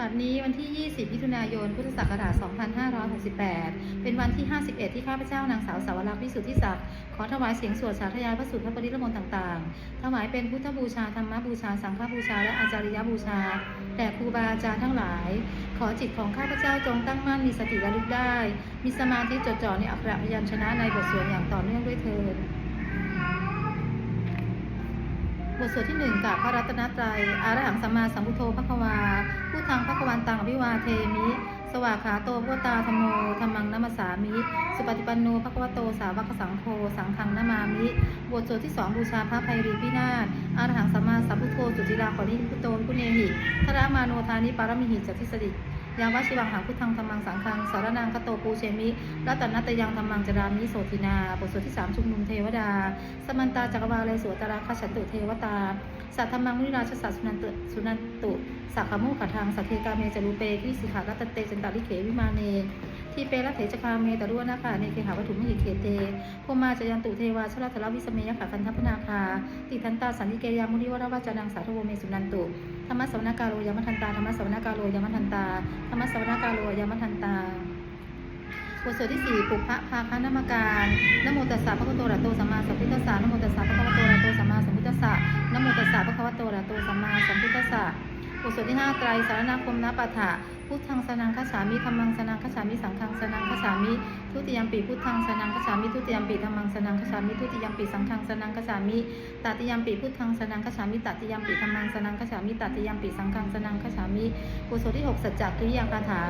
บัดนี้วันที่ 20มิถุนายน พุทธศักราช 2568 เป็นวันที่ 51 ที่ข้าพเจ้านางสาวสาวรักษ์วิสุทธิศักดิ์ ขอถวายเสียงสวดสาธยายพระสุทธพระปริรมนต์ต่างๆ ถวายเป็นพุทธบูชา ธรรมบูชา สังฆบูชา และอาจาริยบูชาแด่ครูบาอาจารย์ทั้งหลาย ขอจิตของข้าพเจ้าจงตั้งมั่นมีสติระลึกได้ มีสมาธิจดจ่อในอักขระพยัญชนะในบทสวดอย่างต่อเนื่องด้วยเถิดบทสวดที่หนึ่งกับพระรัตนตรัย อารหังสัมมาสัมพุทโธพระควา ผู้ทางพระควันตังวิวาเทมิ สวากขาโตพุตาธโมธรรมังนัมสสามิ สุปฏิปันโนภควโตสาวกสังโฆสังฆังนามามิ บทสวดที่สองบูชาพระภัยรีพินาศอารหังสัมมาสัพพุทโธสุจิราขอนิพุโตพุเนหิทรามาโนทานิปารมิหิจัตติสดิ ยาวชิวังหาพุทธังธรรมังสังฆังสารนังกโตปูเชมิรัตนัตยังธรรมังจรามิโสตินาบทสวดที่สามชุมนุมเทวดา สมันตาจักรวาลเลยสวตราคชันตุเทวตา สัทธมังมุนิราชสัสุนันตุสุนันตุสักขมุขทางสัทเทกาเมจรุเปกิสิขารัตเตจันตาลิเขวิมาเน ทีเปรัตเถจคาเมตรุวนาคาเนเคหาวัตถุมหิเขเตโพมาจยันตุเทวาชลทลวิสเมยขะคันทัพนาคา ติทันตาสันติเกยามุนิวรวาจานังสาธโวเมสุนันตุ ธรรมสวนาการโรยามทันตา ธรรมสวนาการโรยามทันตา ธรรมสวนาการโรยามทันตาบทสวดที่สี่ปุพพะภาคานามการนโมตัสสะพระคะวะโตระโตสัมมาสัมพุทธัสสะนโมตัสสะพระคะวะโตระโตสัมมาสัมพุทธัสสะนโมตัสสะพระคะวะโตระโตสัมมาสัมพุทธัสสะบทสวดที่ห้าไตรสารนาคมนาปะทะพุทธังสนังคัจฉามิธรรมังสนังคัจฉามิสังฆังสนังคัจฉามิทุติยมปีพุทธังสนังคัจฉามิทุติยมปีธรรมังสนังคัจฉามิทุติยมปีสังฆังสนังคัจฉามิตติยมปีพุทธังสนังคัจฉามิตติยมปีธรรมังสนังคัจฉามิตติยมปีสังฆังสนังคัจฉามิบทสวดที่หกสัจจกิริยาคาถา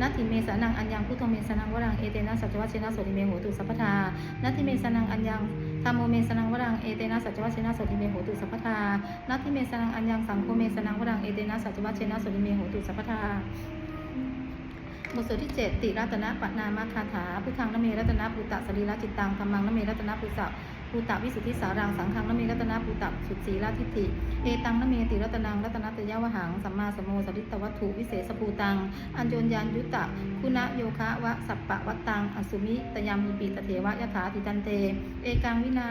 นัตถิเมสนังอัญญังพุทโธเมสนังวรังเอเตนะสัจวัชเชนะโสติเมโหตุสัพพทานัตถิเมสนังอัญญังธรรมโมเมสนังวรังเอเตนะสัจวัชเชนะโสติเมโหตุสัพพทานัตถิเมสนังอัญญังสังโฆเมสนังวรังเอเตนะสัจวัชเชนะโสติเมโหตุสัพพทา บทสวดที่ 7 ติรัตนปนามาคาถาพุทธังนเมรัตนปุตตะสรีระจิตตังธรรมังนเมรัตนปุตตะ ปุตวิสุทธิสารังสังฆังนเมรัตนปุตตสุสีราทิฏฐิเอตังนเมติรัตนังรัตนตยาวหังสัมมาสมโมสริตวัตถุวิเศษภูตัง อัญโยนยันยุตตะคุณโยคะวะสัปปะวัตตังอสุมิตยามีปีตเทวะยถาติตันเต เอกังวินา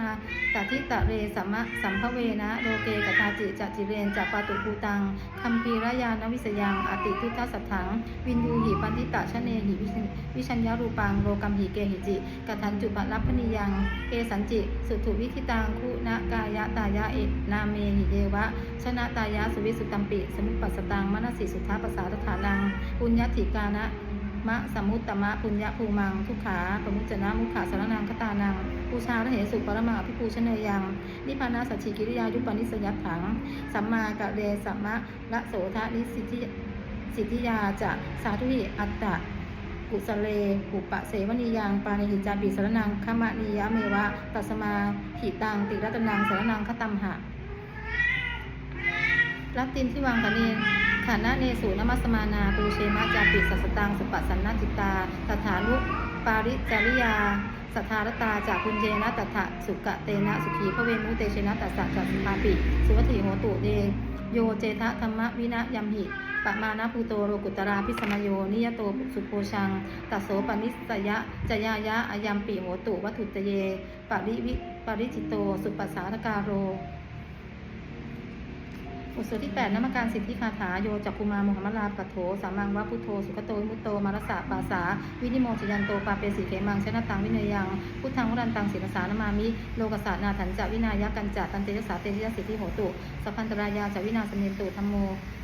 ตทิตะเรสัมมะสัมภเวนะโลเกกตาจิจจิเรนจะปาตุภูตังคัมภีรยานวิสยังอติทุทัสสัทถัง วินยูหิปันติตะชะเนหิวิชัญวิชัญญารูปังโลกัมหิเกหิจิกทันจุปะรับพนิยังเอสันจิสุถุวิคิตังคุณกายะตายะเอนาเมหิเยวะ ชนะตายะสุวิสุตตัมปิ สมุปปัสตังมนสิสุทธาปสาทฐานังปุญญติกานะมะสมุตตมะปุญญภูมัง ทุขาปมุจจนะมุขาสารนังคตานังปูชาระเหสุปรมังอภิปูชเนยัง นิพพานาสัจฉิกิริยายุปนิสยัตถัง สัมมากะเรสัมมะละโสทะนิสิทธิสิทธิยาจะสาธุหิอัตตะ กุสเลปุปะเสวนียังปานิหิจาปิสรนังขมะนียะเมวะ ตัสมาหิตังติรัตนังสรนังคตัมหะรัตตินที่วังคะเนขานะเนสูนมัสมานาปูเชมะจาปิสัสตังสุปสันนจิตตาตถานุปาริจาริยาสัทธารตาจากคุณเจนะตถะสุกะเตนะสุขีพระเวมุเตเชนะตัสสะจัสสาปิ สุวัติโหตุเด โยเจทะธรรมวินะยัมหิปะมานะภูโตโรกุตราพิสมโย นิยโตสุโพชัง ตัสโสปนิสยะจยายะอายัมปิโหตุวัตถุตเย ปริวิปริจิตโต สุปัสสาทการโร บทสวดที่ 8นมัการสิทธิคาถาโยจักกุมารโมหมลาปะโถสามังวะพุทโธสุขโตมุตโตมารสะปาสา วินิโมจยันโตปาเปสีเขมังชนะตังวิเนยัง พุทธังวรันตังศิลสานามามิ โลกสานาถันจะวินายกันจะตันเตยสาเตยสิทธิโหตุสัพพันตรายาจะวินาสเนตุธรรมโม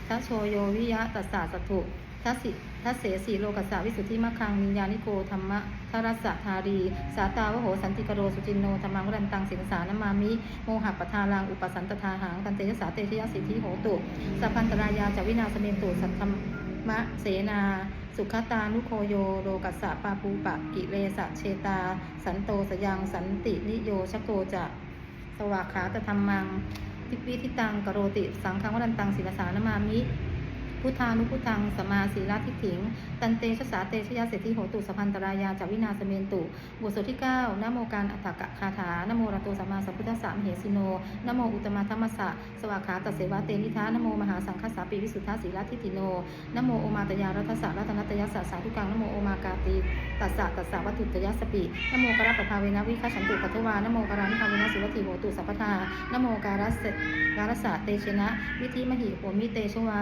ทัชโชโยวิยะตัสสะสัตถุ ทัสิทัสเสสีโลกัสสะวิสุทธิมะคังวิญญาณิโกธรรมะทรัสสะธารี สาตาวโหสันติกโรสุจินโนธรรมังวรันตังศิลสานามามิ โมหะปทาลังอุปสันตทาหังตันเตยสาเตชยสิทธิโหตุสัพพันตรายาจวินาสเนนตุสัทธรรมะเสนาสุขตานุโคโยโลกัสสะปาปูปะกิเลสะเชตา สันโตสยังสันตินิโยชโกจะสวากขาตธรรมังทิวิทิตังกโรติ สังฆวรันตังศิลสานามามิ พุทธานุพุทธังสมาสีลาทิฏฐิง ตันเตชะสาเตชยาเศรษฐิโหตุสพันตรายาจาวินาสเมนตุบทสวดที่9นโมการอัตถกะคาถานโมระโตสัมมาสัมพุทธัสสะมเหสิโนนโมอุตมะธรรมสสะสวากขาตเสวะเตนิทานโมมหาสังฆสาปิวิสุทธาสีลาทิฏฐิโนนโมโอมาตยารัตสะรัตนัตยัสสะสาธุกังนโมโอมากาติตัสสะตัสสะวัตถุตยัสปินโมกระปภาเวนะวิคัชันตุปัทวานโมกรานิภาเวนะสุวัติโหตุสัพพทานโมการัสเสการัสสะเตชนะ วิธิมหิโหมิเตชวา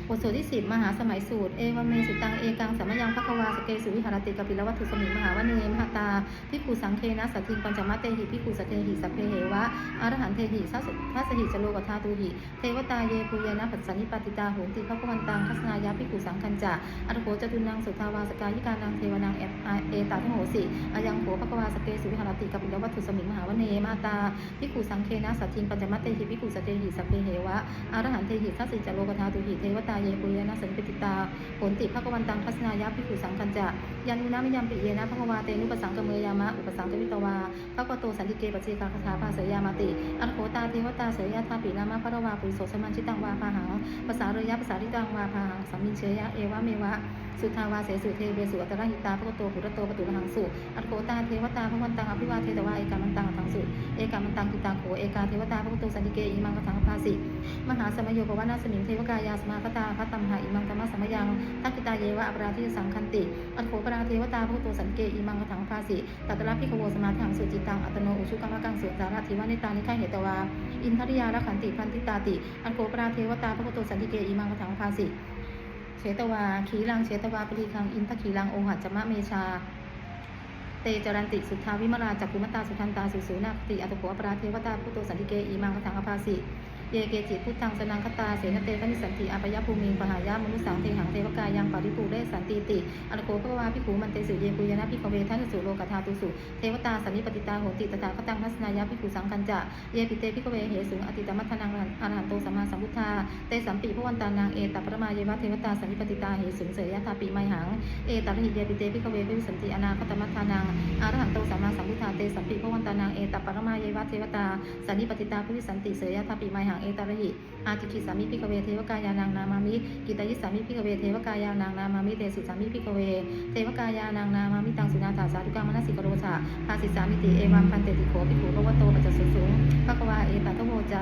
บทสวดที่สิบมหาสมัยสูตร เอวเมสุตัง เอกังสัมยังพระควาสเกสุวิหารติกปิลวัตถุสมิงมหาวเนมหาตาพิคูสังเคนะสัตถิงปัญจมัตเตหิพิคูสตเตหิสัพเพเหวะอรหันเทหิสัสทัสหิจโลกธาตุหิ เทวตาเยปุยนะปัสสนิปติตาโหติพระพวันตังทัศนายาพิคูสังคัญจะอัตโขจตุนังสุทาวาสกายิกานังเทวนังเอเอตาทโหสิอายังโขพระควาสเกสุวิหารติกปิลวัตถุสมิงมหาวเนมหาตาพิคูสังเคนะสัตถิงปัญจมัตเตหิพิคูสตเตหิสัพเพเหวะอรหันเทหิทัสสิจโลกธาตุหิเทวตาเยปุยนะสันปิติตาผลติภะกวันตังทัศนายาภิขุสังคัญจะยันุนามิยามปิเยนะภะวาเตนุปสังกเมยามะอุปสังกวิตวาภะกวโตสันติเกปเจกาคาถาภาเสยามาติอันโคตาเทวตาเสยยาทาปินามะพระวาปุริโสสมันชิตังวาพาหังภาษาเรยะภาษาทิตังวาพาหังสัมมินเชยะเอวะเมวะสุทาวาเสสุเทเวสุอัตระหิตาภะกวโตปุรโตปตุระหังสุอันโคตาเทวตาภะวันตังอภิวาเทต กามันตังกิตังโขเอกาเทวตาภะกวโตสันติเกอิมังกทังภาสิมหาสมโยปวนาสมิงเทวกายาสมาคตาพัตตัมหาอิมังธรรมะสมยังทักกิตาเยวะอปราทิสังคันติ อันโขปราเทวตาพระพุทโตสันติเกอิมังกถังภาสิตัตระพิขโวสมาทังสุจิตังอัตโนอุชุกรรมกังสุสาราธิวานิตานิฆาเหตวาอินทริยาระขันติพันธิตาติ อันโขปราเทวตาพระพุทโตสันติเกอิมังกถังภาสิเชตวาขีรังเชตวาปริคังอินทขีรังองหัจจมะเมชา เตจรันติสุทธาวิมราจักกุมตาสุทันตาสุสูนาคติอัตโขปราเทวตาพุโตสันติเกอีมังกถังอภาสิ เยเกจิพุทธังสนังคตาเสนเตปนิสันติอาปยภูมิงปหายามนุสังเทหังเทวกายังปาริปูเรสันติติอนุโคภวาภิกขุมันเตสุเยปุยนะภิกเวทัสสุโลกธาตุสุเทวตาสันนิปติตาโหติตถาคตังทัสนายาภิกขุสังกันจะเยปิเตภิกเวเหสุงอติตมัทนังอรหันโตสัมมาสัมพุทธาเตสัมปิพวันตานางเอตัปรมาเยวะเทวตาสันนิปติตาเหสุงเสยยะธาปิไมหังเอตระหิเยปิเตภิกขเวภิสันติอนาคตมัทนังอรหันโตสัมมาสัมพุทธาเตสัมปิพวันตานางเอตัปรมาเยวะเทวตาสันนิปติตาภิสันติเสยยะธาปิไมหังเอตระหิอาจิคิสามิพิกเวเทวกายานางนามามิกิตายิสามิพิกเวเทวกายานางนามามิเตสิสามิพิกเวเทวกายานางนามามิตังสุนาถาสาธุกามนสิกโรชาภาสิสามิติเอวังพันเตติโขภิกขุพระวโตปัจจสุสุงภะควาเอตัทโวจะ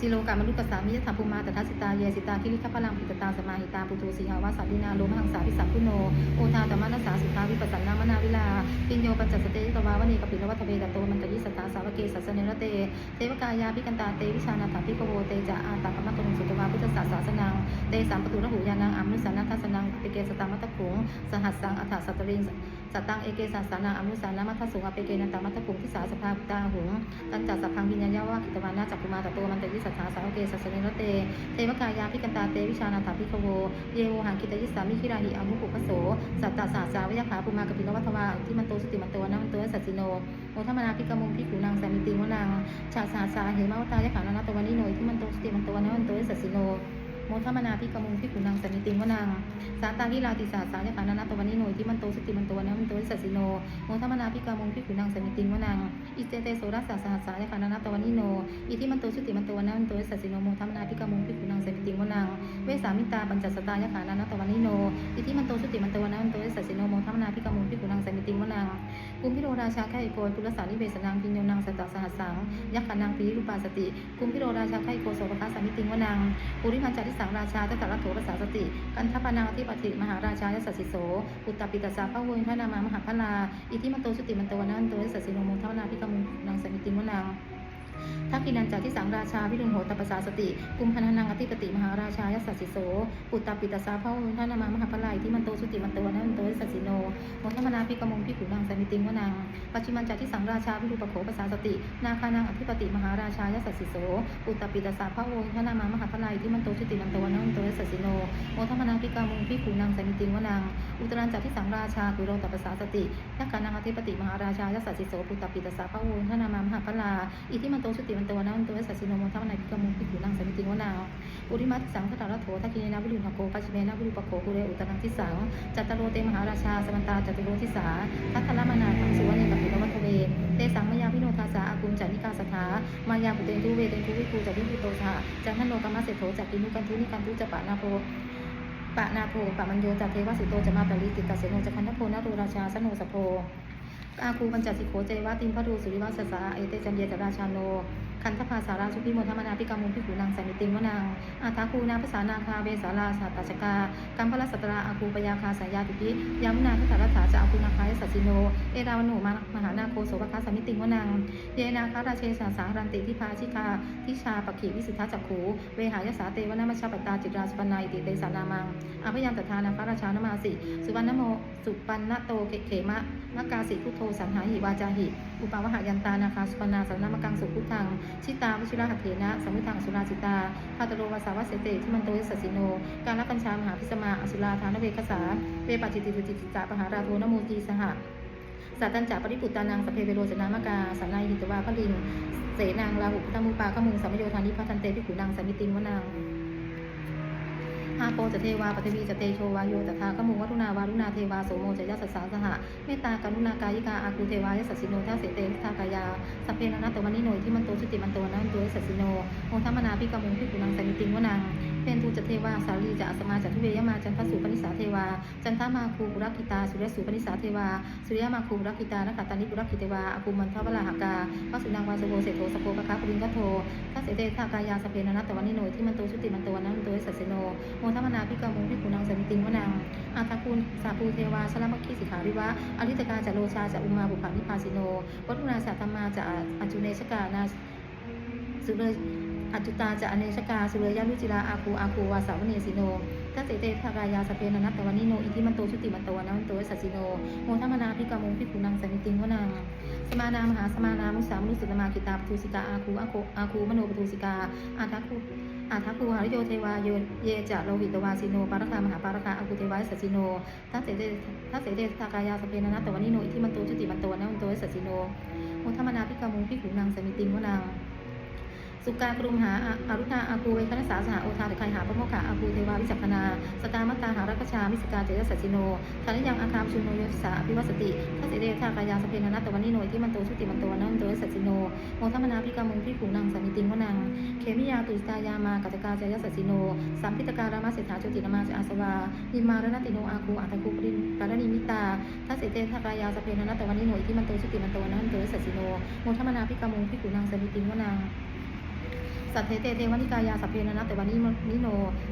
สิโลกามนุกสามิยธรรมภูมาตถาสิตาเยสิตาคิริขพลังปิตตาสมาหิตาปุโตสีหาวาสาดินาโลมหังสาพิสัมพุโนโอทาตมนัสสาสุทาวิปัสสนามนาวิลาปิญโยปัญจสเตตวาวณีกปิลวัตเวตโตมันตยิสตาสาวเกสัสเนรเตเทวกายาภิกันตาเตวิชานาถาภิกโวเตจะอาตากรรมตรงสุตวาพุทธศาสสนังเตสามปตุระหูยานังอามุสานัทสนังเปเกสตามัตตคุงสหัสสังอัฏฐสัตริง สัตตังเอเกสัสานังอมุสานามัทสุงอเปเกนันตามัตตคุงทิสาสภาพุตาหุงตันจัสสัพพังวิญญาณยวากิตวานาจักกุมาตโตมันเตยิสตาสาวเกสัสเนรเตเทวกายาพิกันตาเตวิชานาถาพิคโวเยโวหังคิตยิสามิคิราหิอามุขุพโสสัตตาสาสาวยขาปุมากปินวัตวาที่มันโตสติมันโตนะมันโตสัจจิโนโอธรรมนาพิกมุงพิขุนางสามิติวนังชาสาสาเหมาวตายขานานาตวานิโนที่มันโตสติมันโตนะมันโตสัจจิโน โมทมนาพิกมุงพิขุนางสนิติงวนัง สาตาลิลาติสาสายขานานาตวันนิโนที่มันโตสติมันโตนะมันโตสัจจิโนโมทมนาพิกมุงพิขุนางสนิติงวนัง อิเจเตโสรัสสาสาสายขานานาตวันนิโน อิที่มันโตสติมันโตนะมันโตสัจจิโนโมทมนาพิกมุงพิขุนางสนิติงวนัง เวสามิตาปัญจสตายขานานาตวันนิโน อิที่มันโตสติมันโตนะมันโตสัจจิโนโมทมนาพิกมุงพิขุนางสนิติงวนังกุมพิโรราชาไข่โกยปุรสานิเวสนังพิญโยนังสัตตสหัสสังยักขานังปีรูปาสติกุมพิโรราชาไข่โกโสภคสามิติงวนังปุริพันจาริสังราชาตตรโถภาษาสติ กันทปนาธิปติมหาราชายสัสสิโสอุตตปิตาสาพระเวนพระนามามหาพลาอิทิมันโตสุติมันโตวันนันโตยสัสสิโนมุทวนาพิกมุนางสมิติมุนัง ทักกินันจาที่สังราชาพิรุณโหตปสาสติกุมพนันังอธิปติมหาราชายสัสสิโสอุตตปิตาสาพระเวนพระนามามหาพลาอิทิมันโตสุติมันโตวันนันโตยสัสสิโนโมทวนาพิกมุพิขุนางสมิติมุนังปัจจิมันจาที่สังราชาพิรุปโขปสาสตินาคานังอธิปติมหาราชายสัสสิโสอุตตปิตาสาพระเวนพระนามามหาพลาอิทิมันโตสุติมันโตวันนันโตยสัสสิโนโมทมนาพิกมุงพิขูนางสมิติงวนังอุตรันจักที่สังราชากุโรตัปปสาสติยักขานังอธิปติมหาราชายัสสสิโส ปุตตปิตสาพระวูลทนามามหาพลาอิทิมันโตสุติมันโตนะมันโตยัสสสิโนโมทมนาพิกมุงพิขูนางสมิติงวนังอุริมัติสังคตาระโถทักกิเนนาวิรุณโกปัจจิเมนาวิรุปโคกุเรอุตรังทิสังจัตตโรเตมหาราชาสมันตาจัตุโรทิสาทัตลมนาทังสุวรรณกับปิลวัตเวเตสังมยาพิโนทาสาอากุมจานิกาสถามายาปุเตนทุเวเตนทุวิภูจักวิภูโตชาจันทโนกรรมเสโถจักกินุกันทุนิกันทุจปะนาโพปะนาโทปะมันโยจัตเทวสุโตจะมาปริติตาเสโนจะคันทโพนารูราชาสโนสโพ อาคูปัญจสิโขเจวะติมพระดูสุริวัสสะเอเตจันเยจราชาโน คันธภาสาราชุพิโมทมนาพิกามุพิขุนางสันนิติงวนางอาทาคูนาภาษานาคาเวสาราสัตตชกากัมพลสัตราอาคูปยาคาสายาติปิยามุนาพิสารัฐาจะอาคูนาคายสัสิโน เอราวโนมามหานาโคโสภคาสมิติงวนางเยนาคาราเชสาสารันติทิพาชิกาทิชาปกิวิสุทธาจักขูเวหายสาเตวนามชาปตาจิตราสุปนายติเตสานามังอภยันตทานาคาราชานมาสิ สุวรรณโมสุปันนโตเกเขมะมะกาสิพุโธสันหาหิวาจาหิอุปาวหายันตานาคาสุปนาสันนามกังสุพุทธัง ชิตาวชิระหัตเถนะสมุทังสุราจิตาพาตโรวาสาวเสเตที่มันโตยสสิโน การละกัญชามหาพิสมาอสุราธานเวคสาเวปัจจิติตุจิตติจาปหาราโทนโมจีสหะสัตตัญจาปริปุตตานังสพเพเวโรจนามกาสันนายหิตวาพลิงเสนางลาหุพุทธมุปาขมุงสัมโยธานิพัทันเตพิขุนางสมิติงวนาง อาโปจะเทวาปฐวีจะเตโชวาโยตถาขมุวัตุนาวารุณาเทวาโสโมจะยัสสาสหะเมตตากรุณากายิกาอาคูเทวายสสสิโนทัสเสเตทากายาสัพเพนะนะตวันนิโนยที่มันโตชุติมันโตนันโตยสสสิโนโมทัมมนาพิกามุงพิขุนางสมิติงวนางเป็นทูจะเทวาสาลีจะอัสมาจะทุเวยมาจันทสุปนิสาเทวา จันทมาคูปุรักขิตาสุรสุปนิสาเทวา สุริยมาคูปุรักขิตานขัตตานิปุรักขิเทวาอาคูมันทวราหกาพระสุนังวาสโกเสโทสโกปะคะปริงกโททัสเสเตทากายาสพเพนะนตวันนิโนยที่มันโตชุติมันโตนันโตยสสสิโนโมทัมนาพิกามุงพิขุนางสมิติงวนางอาทาคูลสาปูเทวาชลมัคคีสิขาริวะอริตกาจะโลชาจะอุมาบุพานิพาสิโน วัตุนาสาธรรมาจะอจุเนชกานาสุเลอัจจุตาจะอเนชกาสุรยาลุจิราอาคูอาคูวาสาวเนสิโนทัสเสเตทากายาสเปนนัตตวันิโนอิทิมันโตชุติมันโตนันโตสัสสิโนโมทัมนาพิกามุงพิกุนังสันติงวนางสมานามหาสมานามุสามุสุตมาคิตาปทุสิกาอาคูอาโคอาคูมโนปทุสิกาอาทักคุ อาทัพภูหาริโยเทวาโยเยจะโลหิตวาสิโนปารคามหาปารคาอากุเทวาสัสิโนทัศเสเดทัศเสเดทากายาสเปนนัตตวันิโนอิทิมันโตจุติมันโตนันโตสัสิโนโมทมนาพิกามุพิขุนังสมิติงวนาง สุการปรุมหาอารุณาอาคูเวคณสาสหโอทาตะไคหาพระโมคขาอาคูเทวาวิจักขณาสตามัตตาหารักชามิสกาเจยสัสสิโนทานิยังอาคามชุนโนยสาอภิวัสติทัสเสเดทากายาสเพนันตวันนิโนยที่มันโตชุติมันโตนันโตยสัสสิโนโมทัมมนาพิกามุงพิขุนังสามิติงวนังเคมิยาตุสตายามากัจกาเจยสัสสิโนสัมพิตการามาเสถาจุตินามาจอาสวานิมารณติโนอาคูอัตคูปรินปารณิมิตาทัสเสเดทากายาสเพนันตวันนิโนยที่มันโตชุติมันโตนันโตยสัสสิโนโมทัมนาพิกามุงพิขุนังสมิติงวนัง สัตเทเตเทวนิกายาสัพเพนะนะแต่วันนี้นิโน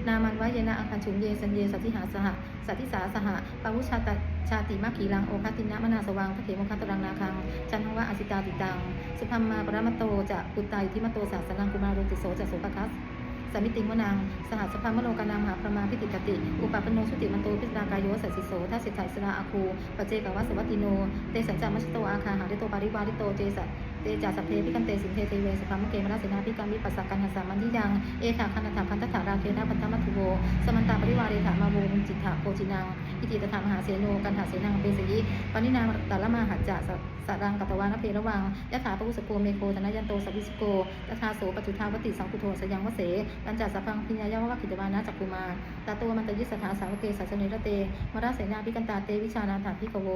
นามันวะเยนะอังคันชุงเยสัญเยสัตติหาสหสัตติสาสหปาวุชาตชาติมัคคีลังโอคตินะมนาสวังพระเถมคันตรังนาคัง จันทวะอสิตาติตัง สุพัมมาปรมตโตจะปุตตาอิทิมโตสาสนังกุมารุติโสจะโสภคัส สมิติงวนางสหัสพามโนกานามหาพระมาพิติกติ อุปปนโนสุติมันโตพิสดากายโยสัสสิโสทัสสิทธายสลาอาคูปเจกวัสวัตติโน เตสัญจามัชโตอาคาหาริโตปาริวาริโตเจสัเตจาสัพเพพิกันเตสินเทเทเวสุภามเกมราเสนาพิกามิปัสสกันหัสามันทิยัง เอขาคันธาคันตถาราเคนะพันธมัทุโวสมันตาปริวาเร จิตถาโคจินังอิติตถามหาเสโนกันหาเสนังเปสยิปณินางตาละมาหัจจะสารังกัตวานเพระวังยะถาปุสโกเมโคตนะยันโตสัพพิสโกตถาโสปัจจุทาวติสังคุโทสยังวเสปัญจสัพพังพิญญายาวะกิตวานะจักกุมาตาตัวมันตยิสถาสาวเกสัจเนระเตมราเสนาพิกันตาเตวิชานาถาภิกโว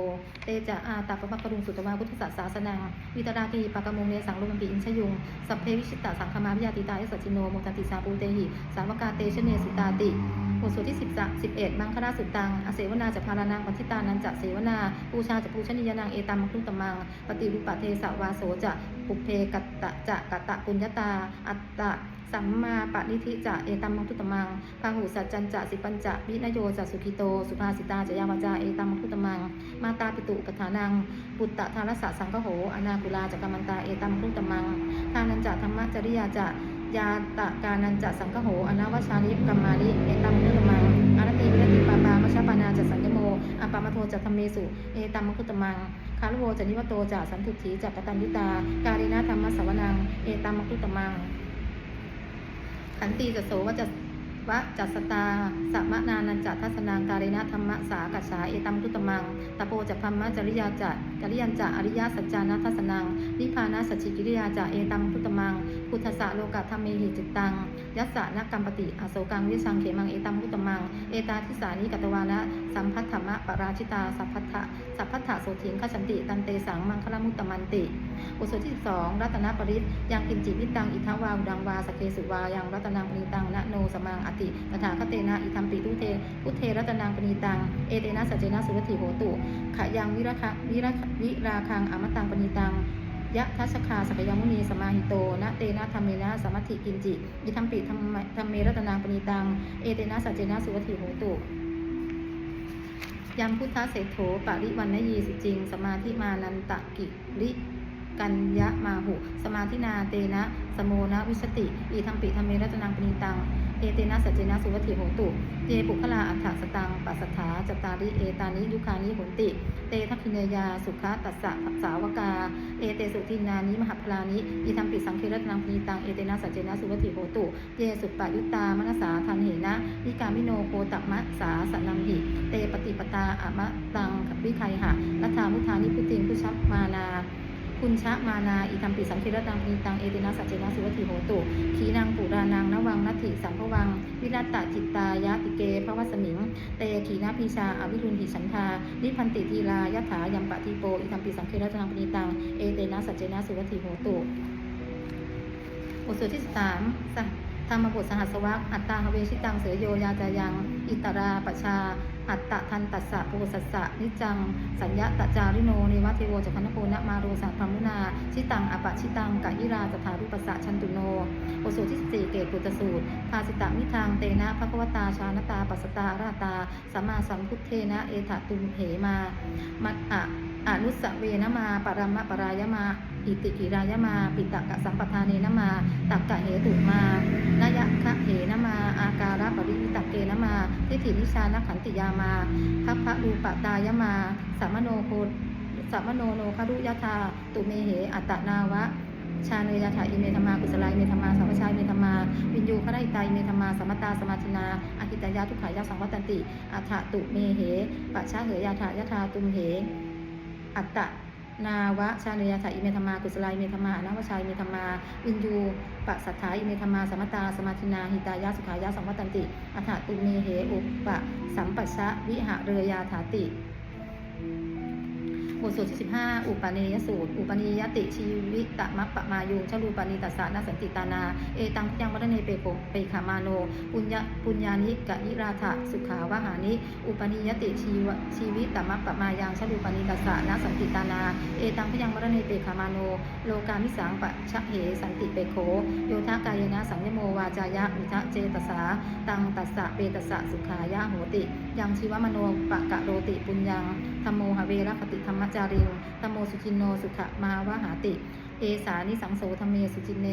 เตจะอาตาปะปะกรุงสุตวาพุทธศาสนาวิตรากีปะกมงเนสังโลมันปีอินชยุงสัพเพวิชิตตสังคมาวิยาติตายสัจจิโนโมทันติสาปูเตหิสาวกาเตชเนสุตาติ บทสวดที่10 11มังคณาสุตังอเสวนาจะพารานังปันทิตานันจะเสวนาปูชาจะปูชนียนางเอตัมมังคุตมัง ปฏิรูปะเทสวาโสจะปุเพกัตตะจะกัตตะปุญญตา อัตตะสัมมาปณิธิจะเอตัมมังคุตมังพาหุสัจจันจะสิปัญจะวินโยจะสุขิโต สุภาสิตาจะยาวาจาเอตัมมังคุตมัง มาตาปิตุปทานัง ปุตตะทารสะสังคโหอนาคุลาจักรมันตาเอตัมมังคุตมัง ทานันจะธรรมจริยาจะ ยาตะกานันจะสังคโหอนาวชาลิกัมมาลิเอตัมมังคุตมังอารติวิรติปาปามชปานาจะสัญญโมอัปปามโทจะธรรมเมสุเอตัมมังคุตมังคารุโวจะนิวโตจะสันทุถีจักตันยุตา การินาธรรมสวนัง เอตัมมังคุตมังขันตีจะโสวจะ วะจัสตาสมนานันจัทัสนางการินาธรรมสากัจฉาเอตัมทุตมังตะโปจะพัมมะจริยาจะจริยันจะอริยสัจจานาทัสนังนิพพานาสัจจิกิริยาจะเอตัมทุตมังพุทธสะโลกะธรรมเมหิจิตตังยัสสะนักกรรมปติอโศกังวิชังเขมังเอตัมพุตมังเอตาทิสานิกัตวานะสัมพัทธมะปราชิตาสัพพัทธะสัพพัทธะโสถิงขชันติตันเตสังมังคลมุตตมันติ อุสที่12รัตนปริตยังกินจิวิตังอิทาวาอุดังวาสเคสุวายังรัตนังปณีตังนะโนสมังอติตถาคเตนะอิทัมปิทุเทพุเทรัตนังปณีตังเอเตนะสัจเจนะสุรติโหตุขยังวิระคะวิระวิราคังอมตังปณีตังยะทัชคาสกยมุนีสมาหิโตนะเตนะธรรมเมนะสมัติกินจิยิธรรมปิธรรมเมรัตนางปณิตัง เอเตนะสัจเจนะสุวัติโหตุยามพุทธเศรษโถปริวันนยีสุจริง สมาธิมานันตะกิริ กัญญะมาหุ สมาธินาเตนะ สโมนะวิสติ อีธรรมปิธรรมเมรัตนางปณิตัง เอเตนะสัจเจนะสุวัติโหตุ เยปุคลาอัฏฐสตังปัสสถาจตาริเอตานิยุคานิโหนติ เตทักขิเนยาสุขะตัสสะภัสสาวกา เอเตสุทินานิมหพลานิอิทัมปิสังเครัตนังพนีตัง เอเตนะสัจเจนะสุวัติโหตุ เยสุปปยุตตามนสาทันเหนะนิกามิโนโคตมะสาสนัมหิ เตปฏิปตาอะมะตังวิไคหะรัฐามุทานิพุติงพุชัพมานา คุณชะมานาอิทัมปิสังคีรตังพนีตังเอเตนะสัจเจนะสุวัติโหตุขีนางปุรานังนวังนัตถิสัมภวัง วิรัตตจิตตายะติเกพระวัสมิง เตขีนาพีชาอวิรุณหิฉันทานิพันติทีลายะถายัมปะทิโปอิทัมปิสังเครตังพีตังเอเตนะสัจเจนะสุวัติโหตุบทสวดที่สามส ธรรมบทสหัสวรรคอัตตาเวชิตังเสยโยยาจายัง อิตราปชา อัตตะทันตัสสะโพสัสสะนิจัง สัญญาตจาริโนเนวัตเทโวจักขณโพนะมาโรสัพพมุนา ชิตังอปะชิตังกะยิราจถารุปสะชันตุโนโอสุที่สี่เกตปุตสูตรภาสิตามิทางเตนะภควตาชานตาปัสสตาราตาสัมมาสัมพุทเทนะเอถตุมเหมา มัตอะอนุสเวนะมาปรมะปรายมา อิติกิรายมา ปิตกะสัมปทานเนนมา ตักกะเหตุมานยะคะเหนมา อาการะปริวิตักเกนมา ทิฏฐินิชานขันติยามาพัพพะรูปตายมา สัมโนโคสัมโนโนคารุยะธาตุเมเห อัตตนาวะชาเนยถาอิเมธรรมากุศลายเมธรรมาสัมชายเมธรรมา วินยูคไดตายเมธรรมาสมตาสมาธินาอาทิตยาทุกขายาสังวัตันติอัฏฐตุเมเหปัจฉาเหยยาถายาธาตุมเห อัตตะ นาวะชาเนยถาอิเมธมากุศลายเมธมานาวชายเมธมาวินยูปัสสัทธาอิเมธมาสมัตาสมาธินาหิตายาสุขายาสังวัตันติอัฏฐตุเมเหอุปะสัมปัชชะวิหะเรยาถาติ บทสวดที่15 อุปาเนยสูตร อุปนิยติชีวิตะมัปปะมายุชลูปานิตัสสะนาสันติตานา เอตังพยังวัฒเนเปโกเปขามาโน ปุญญาปุญญานิกะยิราถะสุขาวหานิ อุปนิยติชีวชีวิตะมัปปะมายังชลูปานิตัสสะนาสันติตานา เอตังพยังวัฒเนเปขามาโน โลกามิสังปะชะเหสันติเปโคโยทากายนะสังยโมวาจายะมิทะเจตสา ตังตัสสะเปตัสสะสุขายะโหติ ยังชีวมโนปะกะโรติปุญญัง รรมโมหเวรคติธรรมจาริงธรรมโมสุจินโนสุขมาวหาติ เอสานิสังโสธรรมเมสุจินเน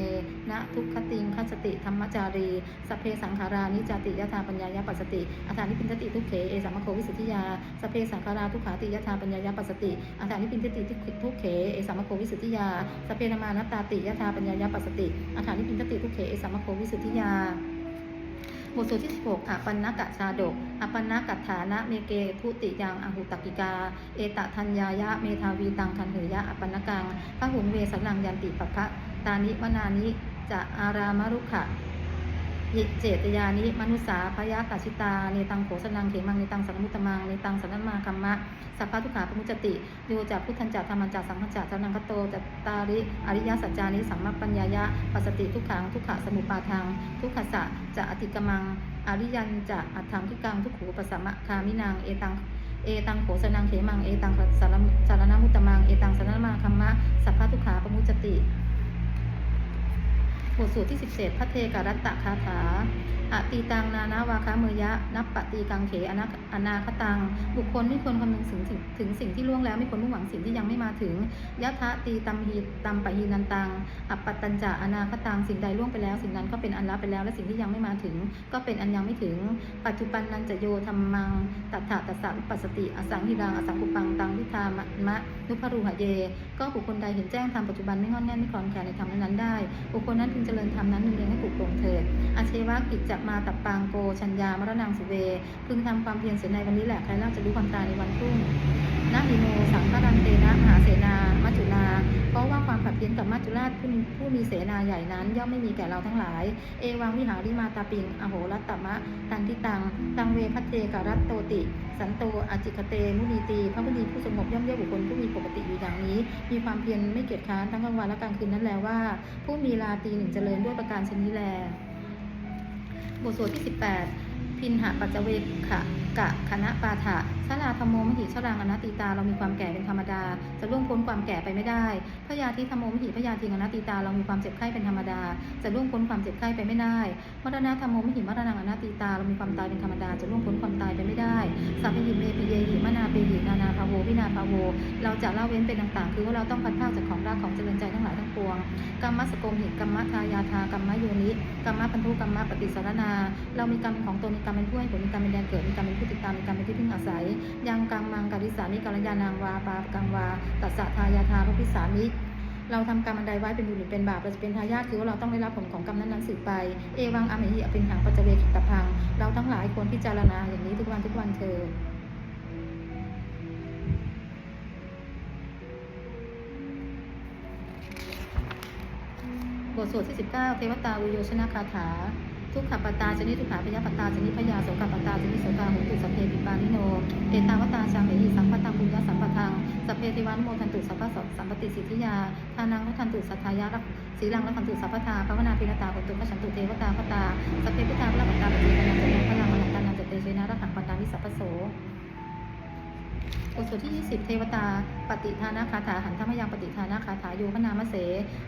นะทุกขติงคัจติธรรมจารีสเพสังขารานิจติยถาปัญญายปัสติอาถานิปินทติทุกเขเอสัมมโควิสุทธิยาสเพสังขาราทุกขาติยถาปัญญายปัสติอาถานิปินทติทุกเขเอสัมมโควิสุทธิยาสเพธรรมานตตาติยถาปัญญายปัสติอาถานิปินทติทุกเขเอสัมมโควิสุทธิยา บทสวดที่ 16อะปันนกะชาดกอปันนกัฐานะเมเกทุติยังอหุตกิกา เอตทัญญายะ เมทาวีตังทันเหยะอปันนกังพระหุงเวสังลังยันติปะพะตานิวนานิจะอารามรุขะ ยิเจตยานิมนุสาพยาตาชิตาเนตังโขสนังเขมังเนตังสันมุตตมังเนตังสันนมาคัมมะสัพพะทุกขาปมุจติโยจากพุทธันจาธรรมันจาสังฆันจาจานังคโตจตาริอริยสัจจานิสัมมาปัญญายะปัสสติทุกขังทุกขะสมุปาทัง ทุกขสะจะอติกมังอริยันจะอัตถังทุกังทุกขูปสัมมะคามินางเอตังเอตังโขสนังเขมังเอตังสารนมุตตมังเอตังสารนามาคัมมะสัพพะทุกขาปมุจติ บทสูตรที่ 17 พระเทกรัตตะคาถา อตีตังนานาวาคาเมยะ นับปฏิกังเขอนาอนาคตัง บุคคลไม่ควรคำนึงถึงถึงสิ่งที่ล่วงแล้วไม่ควรมุ่งหวังสิ่งที่ยังไม่มาถึงยะทะตีตัมหีตัมปะหีนันตังอัปปตัญจะอนาคตังสิ่งใดล่วงไปแล้ว สิ่งนั้นก็เป็นอันละไปแล้ว และสิ่งที่ยังไม่มาถึง ก็เป็นอันยังไม่ถึง ปัจจุบันนันจะโยธรรมังตัฏฐะตัสสะอุปัสสติอสังหิรังอสังกุปังตังวิธามะมะนุพรูหะเย ก็บุคคลใดเห็นแจ้งธรรมปัจจุบันไม่งอนแง่นไม่คลอนแคลนในธรรมนั้นได้ บุคคลนั้นพึงเจริญธรรมนั้นเนืองๆให้ปลุกปลงเถิดอาเชวะกิจจะมาตับปางโก ชัญญามรณังสุเว พึงทำความเพียรเสียในวันนี้แหละใครเล่าจะรู้ความตายในวันพรุ่งนาหิโนสังฆรันเตนะมหาเสนามัจจุนาเพราะว่าความขัดเพี้ยนกับมัจจุราชผู้มีผู้มีเสนาใหญ่นั้น ย่อมไม่มีแก่เราทั้งหลาย เอวังวิหาริมาตาปิง อโหรัตตมะ ตันทิตัง ตังเวพัตเตกรัตโตติ สันโตอจิคเต มุนีตี พระมุนีผู้สงบย่อมเยียบุคคลผู้มีปกติอยู่อย่างนี้ มีความเพียรไม่เกียจค้านทั้งกลางวันและกลางคืนนั้นแล้ว่า ผู้มีราตรีหนึ่งเจริญด้วยประการชนิดแล บทสวดที่ 18 พินหะปัจเวกะกะคณะปาถะชลาธรรมโมมหิชรังอนัตติตาเรามีความแก่เป็นธรรมดา จะล่วงพ้นความแก่ไปไม่ได้พยาธิธรรมโมมหิพยาธิอนัตติตาเรามีความเจ็บไข้เป็นธรรมดา จะล่วงพ้นความเจ็บไข้ไปไม่ได้มรณะธรรมโมมหิมรณะอนัตติตาเรามีความตายเป็นธรรมดา จะล่วงพ้นความตายไปไม่ได้สัพพิหิเมปิเยหิมนาเปหินานาภาโววินาภาโว เราจะละเว้นเป็นต่างๆ คือว่าเราต้องพัดพราจากของรักของเจริญใจทั้งหลายทั้งปวงกรรมสโกมหิกรรมทายาทากรรมโยนิกรรมพันธุกรรมปฏิสารนา เรามีกรรมเป็นของตนมีกรรมเป็นผู้ให้ผลมีกรรมเป็นแดนเกิดมีกรรมเป็นผู้ติดตามมีกรรมเป็นที่พึ่งอาศัยยังกรรมังกัริสามิกัลยานางวาปากังวา ตัสสะทายาทาพระพิสามิเราทำกรรมอันใดไว้เป็นบุญหรือเป็นบาปเราจะเป็นทายาทคือว่าเราต้องได้รับผลของกรรมนั้นๆสืบไป เอวังอเมหิอเป็นหังปัจเจเวกิตพัง เราทั้งหลายควรพิจารณาอย่างนี้ทุกวันทุกวันเถิดบทสวดที่19 เทวตาวิโยชนะคาถา ทุกขปตาชนิทุกขาพยาปตาชนิพยาโสกปตาชนิโสกาหุตุสัพเพปิปานิโนเอตาวตาชาเมหิสัมปตังปุญญาสัมปทังสัพเพเทวันโมทันตุสัพพะสัมปติสิทธิยาทานังรัทันตุสัทธายารักศีลังรัทันตุสัพพทาภาวนาปินตาหุตุพชันตุเทวตาพตาสัพเพพิทาพระปัตตาปฏิปนังจะยังพลังมหังตานันจตเตเชนะรักขังปันดาวิสัพพโส บทสวดที่ 20 เทวตา ปฏิทานาคาถาหันธรรมยังปฏิทานาคาถาโยพนามเส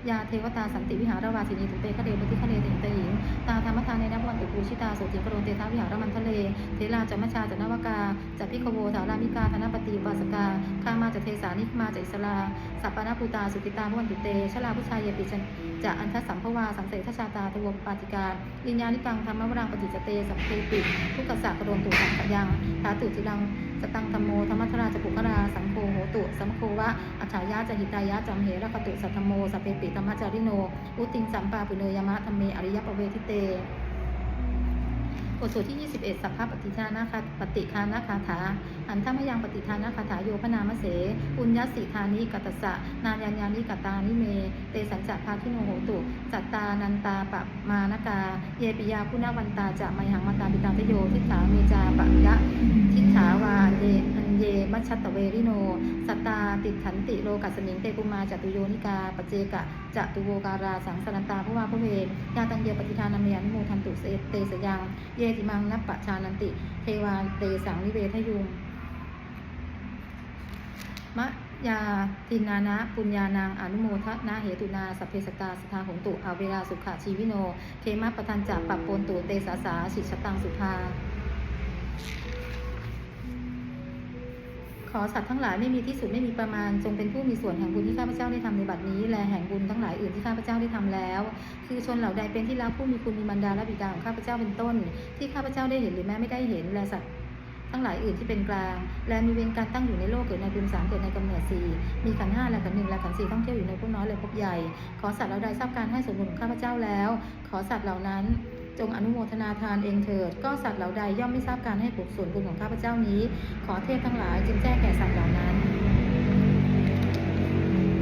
ยาเทวตาสันติวิหารวาสินีตุเตคะเดปฏิคะเดติงเตหิงตาธรรมทานในนับวันตุปูชิตาโสติกโรเตทาวิหารมันทะเล เทลาจัมมชาจันวกาจัพิคโวถารามิกาธนปฏิอุปาสกาข้ามาจะเทสานิมาจะอิสลาสัปปนาภูตาสุติตาพวันตุเตชลาพุชายเยปิจันจะอันทสัมภวาสังเสทชาตาทวมปาติกาลิญญานิกังธรรมวรังปฏิจเตสัมเพปิทุกขสักโรนตุสังขยังถาตุจิรังสตังธรรมโมธรรมัทราจปุกราสังโฆโหตุ สัมโควะ อัจฉายาจหิตายะจัมเหระคตุสัทธโมสพเพปิธรรมจาริโน อุติงสัมปาปุเนยมะธรรมเมอริยปเวทิเตบทสวดที่ 21 สัพพะปฏิทานาคาปฏิคานาคาถา อันธรรมยังปฏิทานาคาถาโยพนามเส อุญญสิธานิกัตตสะ นายัญญานิกตานิเม เตสัญจะพาทิโนโหตุ จัตตานันตาปะมานกา เยปิยาพุนาวันตาจะไมหังมาตาปิตาทโยทิฏฐาเมจาปะยะทิฏฐาวาเยน เย มัชชัตตเวริโน สัตตาติขันติโลกัสมิงเตปุมาจตุโยนิกาปเจกะจตุโวการาสังสนันตาพระวาพระเวยาตังเยปฏิทานามียนุโมทันตุเสเตสยัง เยติมังนัปปะชานันติ เทวาเตสังนิเวทยุงมะยาตินานะปุญญานางอนุโมทนาเหตุนาสัพเพสตาสทาหงตุอาเวลาสุขะชีวิโน เคมะปทันจะปัปโปนตุเตสาสา ชิชตังสุภา อสัตว์ทั้งหลายไม่มีที่สุดไม่มีประมาณ จงเป็นผู้มีส่วนแห่งบุญที่ข้าพเจ้าได้ทำในบัดนี้ และแห่งบุญทั้งหลายอื่นที่ข้าพเจ้าได้ทำแล้ว คือชนเหล่าใดเป็นที่รักผู้มีคุณมีมารดาและบิดาของข้าพเจ้าเป็นต้น ที่ข้าพเจ้าได้เห็นหรือแม้ไม่ได้เห็นและสัตว์ทั้งหลายอื่นที่เป็นกลาง และมีเวรการตั้งอยู่ในโลกเกิดในภูมิสามเกิดในกำเนิดสี่มีขันห้าและขันหนึ่งและขันสี่ต้องเที่ยวอยู่ในภพน้อยและภพใหญ่ ขอสัตว์เหล่าใดทราบการให้ส่วนบุญของข้าพเจ้าแล้ว ขอสัตว์เหล่านั้น จงอนุโมทนาทานเองเถิด ก็สัตว์เหล่าใดย่อมไม่ทราบการให้ผลส่วนบุญของข้าพเจ้านี้ ขอเทพทั้งหลายจึงแจ้งแก่สัตว์เหล่านั้น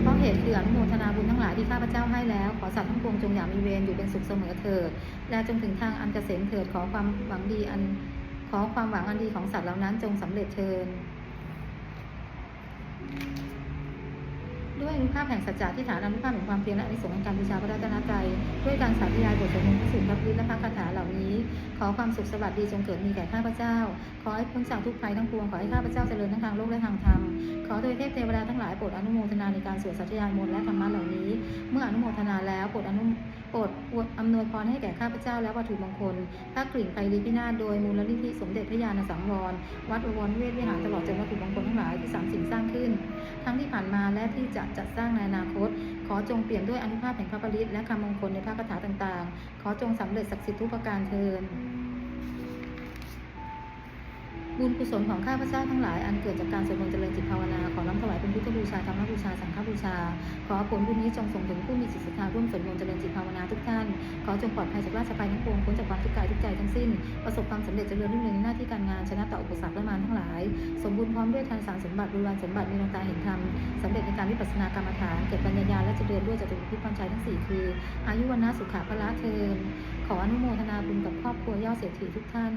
เพราะเหตุคืออนุโมทนาบุญทั้งหลายที่ข้าพเจ้าให้แล้ว ขอสัตว์ทั้งปวงจงอย่ามีเวรอยู่เป็นสุขเสมอเถิด และจงถึงทางอันเกษมเถิดขอความหวังดีอันขอความหวังอันดีของสัตว์เหล่านั้นจงสำเร็จเทิน ด้วยอนุภาพแห่งสัจจะที่ฐานอนุภาพแห่งความเพียรและอนิสงส์แห่งการบูชาพระรัตนตรัยด้วยการสาธยายบทสวดมนต์พระสูตรพระพุทธและพระคาถาเหล่านี้ ขอความสุขสวัสดีจงเกิดมีแก่ข้าพเจ้า ขอให้พ้นจากทุกภัยทั้งปวงขอให้ข้าพเจ้าเจริญทั้งทางโลกและทางธรรมขอโดยเทพเทวดาทั้งหลายโปรดอนุโมทนาในการสวดสัจยายมนต์และธรรมะเหล่านี้ เมื่ออนุโมทนาแล้วโปรดอนุโปรดอำนวยพรให้แก่ข้าพเจ้าและวัตถุมงคลพระกลิ่งไปรีพินาศโดยมูลนิธิสมเด็จพระญาณสังวรวัดอวรเวทวิหารตลอดจนวัตถุมงคลทั้งหลายที่สามสิ่งสร้างขึ้น ทั้งที่ผ่านมาและที่จะจัดสร้างในอนาคต ขอจงเปลี่ยนด้วยอนุภาพแห่งพระปริตและคำมงคลในพระคาถาต่างๆ ขอจงสำเร็จศักดิ์สิทธิ์ทุกประการเทิน บุญกุศลของข้าพเจ้าทั้งหลายอันเกิดจากการสวดมนต์เจริญจิตภาวนาขอน้อมถวายเป็นพุทธบูชาธรรมบูชาสังฆบูชา ขอผลบุญนี้จงส่งถึงผู้มีจิตศรัทธาร่วมสวดมนต์เจริญจิตภาวนาทุกท่าน ขอจงปลอดภัยจากราชภัยทั้งปวงพ้นจากความทุกข์กายทุกใจทั้งสิ้น ประสบความสำเร็จเจริญรุ่งเรืองในหน้าที่การงานชนะต่ออุปสรรคและมารทั้งหลาย สมบูรณ์พร้อมด้วยทานสารสมบัติบริวารสมบัติมีดวงตาเห็นธรรมสำเร็จในการวิปัสสนากรรมฐานเกิดปัญญาและเจริญด้วยจตุพิพรชัยทั้งสี่คือ อายุวันนะสุขะพละเทินขออนุโมทนาบุญกับครอบครัวยอดเศรษฐีทุกท่าน